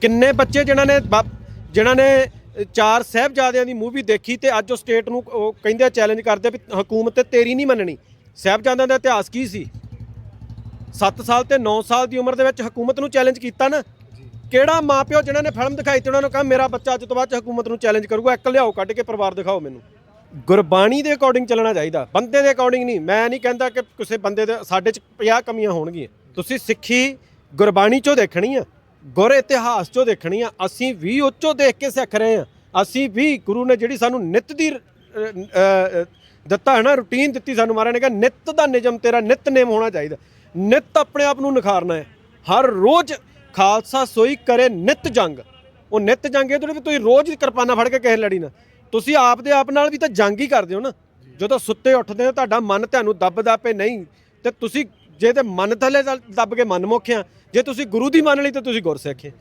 ਕਿੰਨੇ ਬੱਚੇ ਜਿਨ੍ਹਾਂ ਨੇ ਜਿਨ੍ਹਾਂ ਨੇ ਚਾਰ ਸਾਹਿਬਜ਼ਾਦਿਆਂ ਦੀ ਮੂਵੀ ਦੇਖੀ ਤੇ ਅੱਜ ਉਹ ਸਟੇਟ ਨੂੰ ਉਹ ਕਹਿੰਦੇ ਚੈਲੰਜ ਕਰਦੇ ਵੀ ਹਕੂਮਤ ਤੇ ਤੇਰੀ ਨਹੀਂ ਮੰਨਣੀ। ਸਾਹਿਬਜ਼ਾਦਿਆਂ ਦਾ ਇਤਿਹਾਸ ਕੀ ਸੀ? 7 ਸਾਲ ਤੇ 9 ਸਾਲ ਦੀ ਉਮਰ ਦੇ ਵਿੱਚ ਹਕੂਮਤ ਨੂੰ ਚੈਲੰਜ ਕੀਤਾ ਨਾ? ਕਿਹੜਾ ਮਾਪਿਓ ਜਿਨ੍ਹਾਂ ਨੇ ਫਿਲਮ ਦਿਖਾਈ ਤੇ ਉਹਨਾਂ ਨੂੰ ਕਹਾ ਮੇਰਾ ਬੱਚਾ ਅੱਜ ਤੋਂ ਬਾਅਦ 'ਚ ਹਕੂਮਤ ਨੂੰ ਚੈਲੰਜ ਕਰੂਗਾ ਇੱਕ ਲਿਆਓ ਕੱਢ ਕੇ ਪਰਿਵਾਰ ਦਿਖਾਓ ਮੈਨੂੰ। ਗੁਰਬਾਣੀ ਦੇ ਅਕੋਰਡਿੰਗ ਚੱਲਣਾ ਚਾਹੀਦਾ। ਬੰਦੇ ਦੇ ਅਕੋਰਡਿੰਗ ਨਹੀਂ। ਮੈਂ ਨਹੀਂ ਕਹਿੰਦਾ ਕਿ ਕਿਸੇ ਬੰਦੇ ਦੇ ਸਾਡੇ 'ਚ 50 ਕਮੀਆਂ ਹੋਣਗੀਆਂ। ਤੁਸੀਂ ਸਿੱਖੀ ਗੁਰਬਾਣੀ 'ਚੋਂ ਦੇਖਣੀ ਆ। ਗੁਰ ਇਤਿਹਾਸ 'ਚੋਂ ਦੇਖਣੀ ਆ, ਅਸੀਂ ਵੀ ਉਹ 'ਚੋਂ ਦੇਖ ਕੇ ਸਿੱਖ ਰਹੇ ਆ। ਅਸੀਂ ਵੀ ਗੁਰੂ ਨੇ ਜਿਹੜੀ ਸਾਨੂੰ ਨਿਤ ਦੀ ਦਿੱਤਾ ਹੈ ਨਾ ਰੁਟੀਨ ਦਿੱਤੀ ਸਾਨੂੰ ਮਹਾਰਾਜ ਨੇ ਕਿਹਾ, ਨਿਤ ਦਾ ਨਿਯਮ ਤੇਰਾ ਨਿਤਨੇਮ ਹੋਣਾ ਚਾਹੀਦਾ। ਨਿਤ ਆਪਣੇ ਆਪ ਨੂੰ ਨਿਖਾਰਨਾ ਹੈ। ਹਰ ਰੋਜ਼ ਖਾਲਸਾ ਸੋਈ ਕਰੇ ਨਿਤ ਜੰਗ। ਉਹ ਨਿਤ ਜੰਗ ਇਹ ਥੋੜ੍ਹੀ ਵੀ ਤੁਸੀਂ ਰੋਜ਼ ਕਿਰਪਾਨਾ ਫੜ ਕੇ ਕਿਸੇ ਲੜੀ ਨਾ। ਤੁਸੀਂ ਆਪ ਦੇ ਆਪ ਨਾਲ ਵੀ ਤਾਂ ਜੰਗ ਹੀ ਕਰਦੇ ਹੋ ਨਾ। ਜਦੋਂ ਸੁੱਤੇ ਉੱਠਦੇ ਹੋ, ਤੁਹਾਡਾ ਮਨ ਤੁਹਾਨੂੰ ਦੱਬਦਾ ਪਏ, ਨਹੀਂ, ਤੇ ਤੁਸੀਂ ਜੇ ਤੇ ਮਨ ਥੱਲੇ ਦੱਬ ਕੇ ਮਨ ਮੁਖਿਆ, ਜੇ ਤੁਸੀਂ ਗੁਰੂ ਦੀ ਮੰਨ ਲਈ ਤਾਂ ਤੁਸੀਂ ਗੁਰਸਿੱਖ ਹੈ